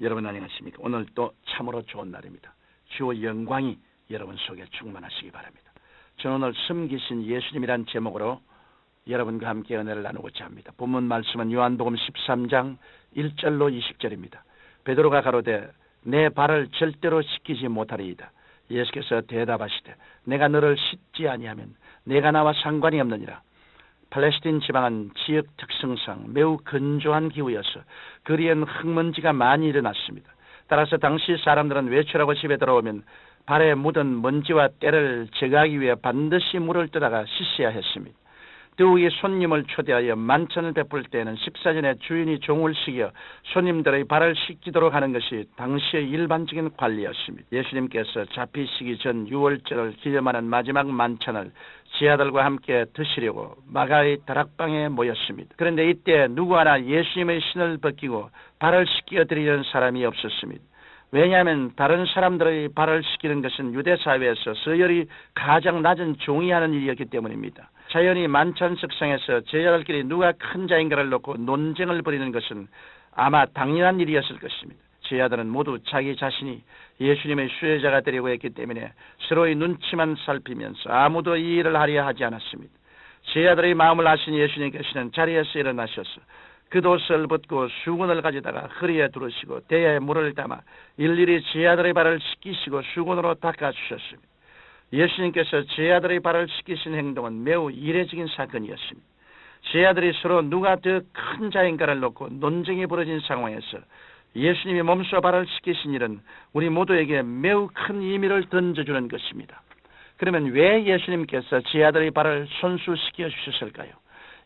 여러분 안녕하십니까? 오늘 또 참으로 좋은 날입니다. 주의 영광이 여러분 속에 충만하시기 바랍니다. 저는 오늘 숨기신 예수님이란 제목으로 여러분과 함께 은혜를 나누고자 합니다. 본문 말씀은 요한복음 13장 1절로 20절입니다. 베드로가 가로되 내 발을 절대로 씻기지 못하리이다. 예수께서 대답하시되 내가 너를 씻지 아니하면 내가 나와 상관이 없느니라. 팔레스틴 지방은 지역 특성상 매우 건조한 기후여서 거리엔 흙먼지가 많이 일어났습니다. 따라서 당시 사람들은 외출하고 집에 들어오면 발에 묻은 먼지와 때를 제거하기 위해 반드시 물을 떠다가 씻어야 했습니다. 더욱이 손님을 초대하여 만찬을 베풀 때에는 식사 전에 주인이 종을 시겨 손님들의 발을 씻기도록 하는 것이 당시의 일반적인 관리였습니다. 예수님께서 잡히시기 전 6월절을 기념하는 마지막 만찬을 지하들과 함께 드시려고 마가의 다락방에 모였습니다. 그런데 이때 누구 하나 예수님의 신을 벗기고 발을 씻겨 드리는 사람이 없었습니다. 왜냐하면 다른 사람들의 발을 씻기는 것은 유대 사회에서 서열이 가장 낮은 종이 하는 일이었기 때문입니다. 자연히 만찬석상에서 제자들끼리 누가 큰 자인가를 놓고 논쟁을 벌이는 것은 아마 당연한 일이었을 것입니다. 제자들은 모두 자기 자신이 예수님의 수혜자가 되려고 했기 때문에 서로의 눈치만 살피면서 아무도 이 일을 하려 하지 않았습니다. 제자들의 마음을 아신 예수님께서는 자리에서 일어나셔서 그옷을 벗고 수건을 가져다가 허리에 두르시고 대야에 물을 담아 일일이 제자들의 발을 씻기시고 수건으로 닦아주셨습니다. 예수님께서 제자들의 발을 씻기신 행동은 매우 이례적인 사건이었습니다. 제자들이 서로 누가 더 큰 자인가를 놓고 논쟁이 벌어진 상황에서 예수님이 몸소 발을 씻기신 일은 우리 모두에게 매우 큰 의미를 던져주는 것입니다. 그러면 왜 예수님께서 제자들의 발을 손수시켜 주셨을까요?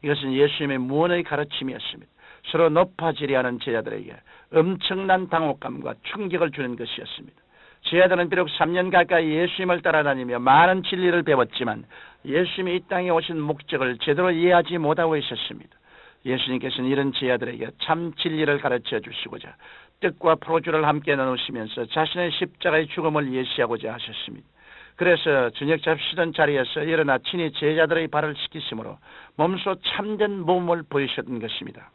이것은 예수님의 무언의 가르침이었습니다. 서로 높아지려 하는 제자들에게 엄청난 당혹감과 충격을 주는 것이었습니다. 제자들은 비록 3년 가까이 예수님을 따라다니며 많은 진리를 배웠지만 예수님이 이 땅에 오신 목적을 제대로 이해하지 못하고 있었습니다. 예수님께서는 이런 제자들에게 참 진리를 가르쳐 주시고자 뜻과 포로주를 함께 나누시면서 자신의 십자가의 죽음을 예시하고자 하셨습니다. 그래서 저녁 잡수던 자리에서 일어나 친히 제자들의 발을 씻기심으로 몸소 참된 몸을 보이셨던 것입니다.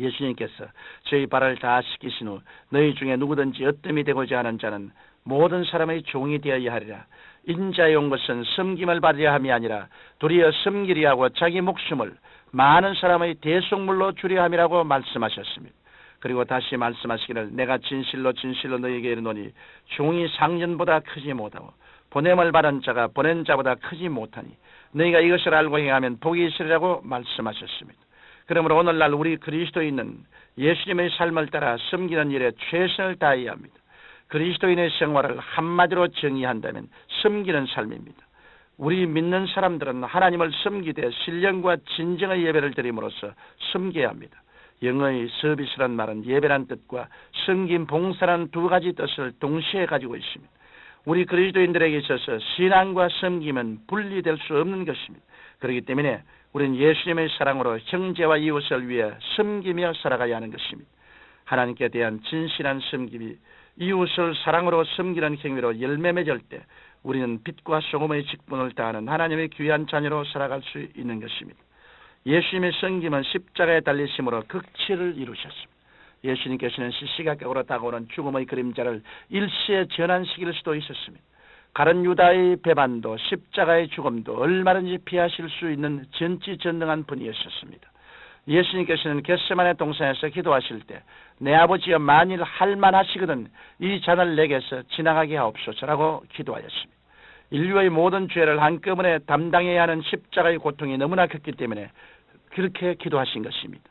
예수님께서 저희 발을 다 씻기신 후 너희 중에 누구든지 어뜸이 되고자 하는 자는 모든 사람의 종이 되어야 하리라. 인자에 온 것은 섬김을 받으려 함이 아니라 도리어 섬기려 하고 자기 목숨을 많은 사람의 대속물로 주려 함이라고 말씀하셨습니다. 그리고 다시 말씀하시기를 내가 진실로 진실로 너희에게 이르노니 종이 상전보다 크지 못하고 보냄을 받은 자가 보낸 자보다 크지 못하니 너희가 이것을 알고 행하면 복이 있으리라고 말씀하셨습니다. 그러므로 오늘날 우리 그리스도인은 예수님의 삶을 따라 섬기는 일에 최선을 다해야 합니다. 그리스도인의 생활을 한마디로 정의한다면 섬기는 삶입니다. 우리 믿는 사람들은 하나님을 섬기되 신령과 진정의 예배를 드림으로써 섬겨야 합니다. 영어의 서비스란 말은 예배란 뜻과 섬김, 봉사란 두 가지 뜻을 동시에 가지고 있습니다. 우리 그리스도인들에게 있어서 신앙과 섬김은 분리될 수 없는 것입니다. 그렇기 때문에 우리는 예수님의 사랑으로 형제와 이웃을 위해 섬기며 살아가야 하는 것입니다. 하나님께 대한 진실한 섬김이 이웃을 사랑으로 섬기는 행위로 열매 맺을 때 우리는 빛과 소금의 직분을 다하는 하나님의 귀한 자녀로 살아갈 수 있는 것입니다. 예수님의 섬김은 십자가에 달리심으로 극치를 이루셨습니다. 예수님께서는 시시각각으로 다가오는 죽음의 그림자를 일시에 전환시킬 수도 있었습니다. 가른 유다의 배반도 십자가의 죽음도 얼마든지 피하실 수 있는 전지전능한 분이었습니다. 예수님께서는 겟세만의 동산에서 기도하실 때 내 아버지여 만일 할만하시거든 이 잔을 내게서 지나가게 하옵소서라고 기도하였습니다. 인류의 모든 죄를 한꺼번에 담당해야 하는 십자가의 고통이 너무나 컸기 때문에 그렇게 기도하신 것입니다.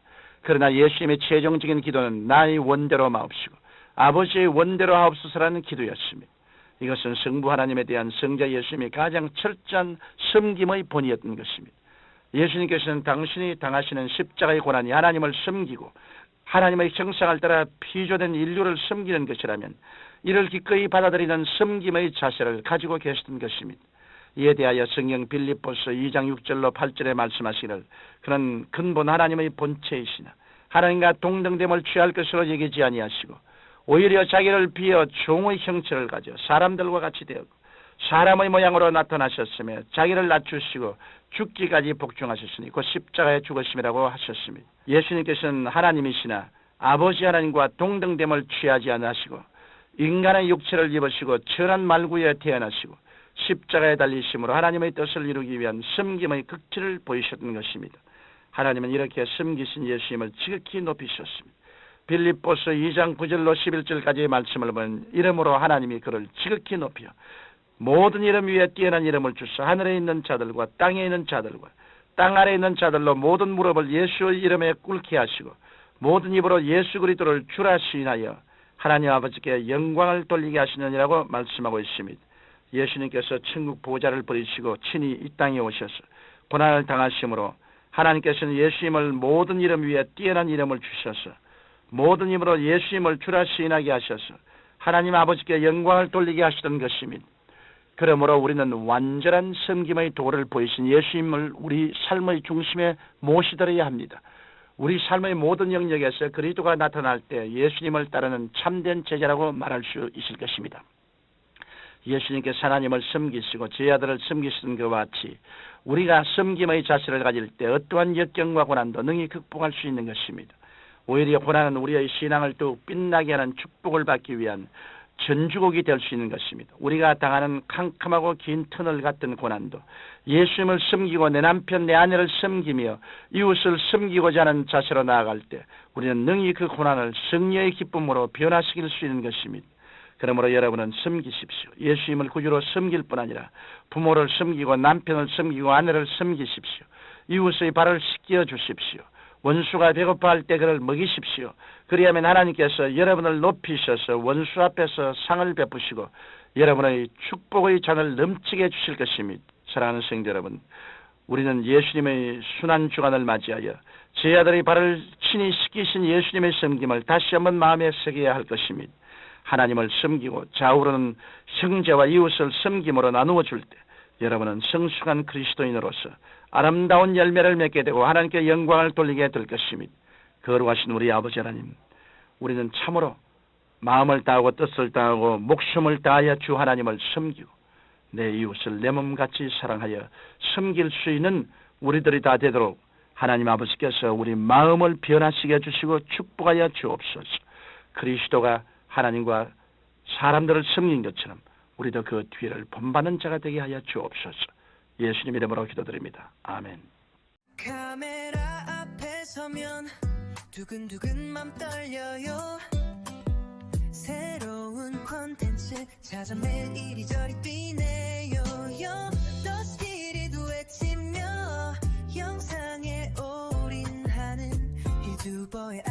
그러나 예수님의 최종적인 기도는 나의 원대로 마옵시고 아버지의 원대로 하옵소서라는 기도였습니다. 이것은 성부 하나님에 대한 성자 예수님이 가장 철저한 섬김의 본이었던 것입니다. 예수님께서는 당신이 당하시는 십자가의 고난이 하나님을 섬기고 하나님의 형상을 따라 피조된 인류를 섬기는 것이라면 이를 기꺼이 받아들이는 섬김의 자세를 가지고 계시던 것입니다. 이에 대하여 성경 빌립보서 2장 6절로 8절에 말씀하시기를 그는 근본 하나님의 본체이시나 하나님과 동등됨을 취할 것으로 여기지 아니하시고 오히려 자기를 비어 종의 형체를 가져 사람들과 같이 되었고 사람의 모양으로 나타나셨으며 자기를 낮추시고 죽기까지 복종하셨으니 곧 십자가에 죽으심이라고 하셨습니다. 예수님께서는 하나님이시나 아버지 하나님과 동등됨을 취하지 않으시고 인간의 육체를 입으시고 천한 말구에 태어나시고 십자가에 달리심으로 하나님의 뜻을 이루기 위한 섬김의 극치를 보이셨던 것입니다. 하나님은 이렇게 섬기신 예수님을 지극히 높이셨습니다. 빌립보서 2장 9절로 11절까지의 말씀을 보면 이름으로 하나님이 그를 지극히 높여 모든 이름 위에 뛰어난 이름을 주사 하늘에 있는 자들과 땅에 있는 자들과 땅 아래에 있는 자들로 모든 무릎을 예수의 이름에 꿇게 하시고 모든 입으로 예수 그리스도를 주라 시인하여 하나님 아버지께 영광을 돌리게 하시느니라고 말씀하고 있습니다. 예수님께서 천국 보좌를 버리시고 친히 이 땅에 오셔서 고난을 당하심으로 하나님께서는 예수님을 모든 이름 위에 뛰어난 이름을 주셔서 모든 힘으로 예수님을 주라 시인하게 하셔서 하나님 아버지께 영광을 돌리게 하시던 것입니다. 그러므로 우리는 완전한 섬김의 도를 보이신 예수님을 우리 삶의 중심에 모시들어야 합니다. 우리 삶의 모든 영역에서 그리스도가 나타날 때 예수님을 따르는 참된 제자라고 말할 수 있을 것입니다. 예수님께서 하나님을 섬기시고 제 아들을 섬기시던 그와 같이 우리가 섬김의 자세를 가질 때 어떠한 역경과 고난도 능히 극복할 수 있는 것입니다. 오히려 고난은 우리의 신앙을 더욱 빛나게 하는 축복을 받기 위한 전주곡이 될 수 있는 것입니다. 우리가 당하는 캄캄하고 긴 터널 같은 고난도 예수님을 섬기고 내 남편 내 아내를 섬기며 이웃을 섬기고자 하는 자세로 나아갈 때 우리는 능히 그 고난을 승리의 기쁨으로 변화시킬 수 있는 것입니다. 그러므로 여러분은 섬기십시오. 예수님을 구주로 섬길 뿐 아니라 부모를 섬기고 남편을 섬기고 아내를 섬기십시오. 이웃의 발을 씻겨 주십시오. 원수가 배고파할 때 그를 먹이십시오. 그리하면 하나님께서 여러분을 높이셔서 원수 앞에서 상을 베푸시고 여러분의 축복의 잔을 넘치게 해주실 것입니다. 사랑하는 성도 여러분, 우리는 예수님의 순환 주간을 맞이하여 제 아들의 발을 친히 씻기신 예수님의 섬김을 다시 한번 마음에 새겨야 할 것입니다. 하나님을 섬기고 좌우로는 형제와 이웃을 섬김으로 나누어 줄 때 여러분은 성숙한 그리스도인으로서 아름다운 열매를 맺게 되고 하나님께 영광을 돌리게 될 것입니다. 거룩하신 우리 아버지 하나님, 우리는 참으로 마음을 다하고 뜻을 다하고 목숨을 다하여 주 하나님을 섬기고 내 이웃을 내 몸같이 사랑하여 섬길 수 있는 우리들이 다 되도록 하나님 아버지께서 우리 마음을 변화시켜 주시고 축복하여 주옵소서. 그리스도가 하나님과 사람들을 섬긴 것처럼 우리도 그 뒤를 본받는 자가 되게 하여 주옵소서. 예수님 이름으로 기도드립니다. 아멘. 카메라 앞에 서면 두근두근 맘 떨려요 새로운 컨텐츠 찾아 매일 이리저리 뛰네요 더 스피릿 외치며 영상에 올인하는 유튜버의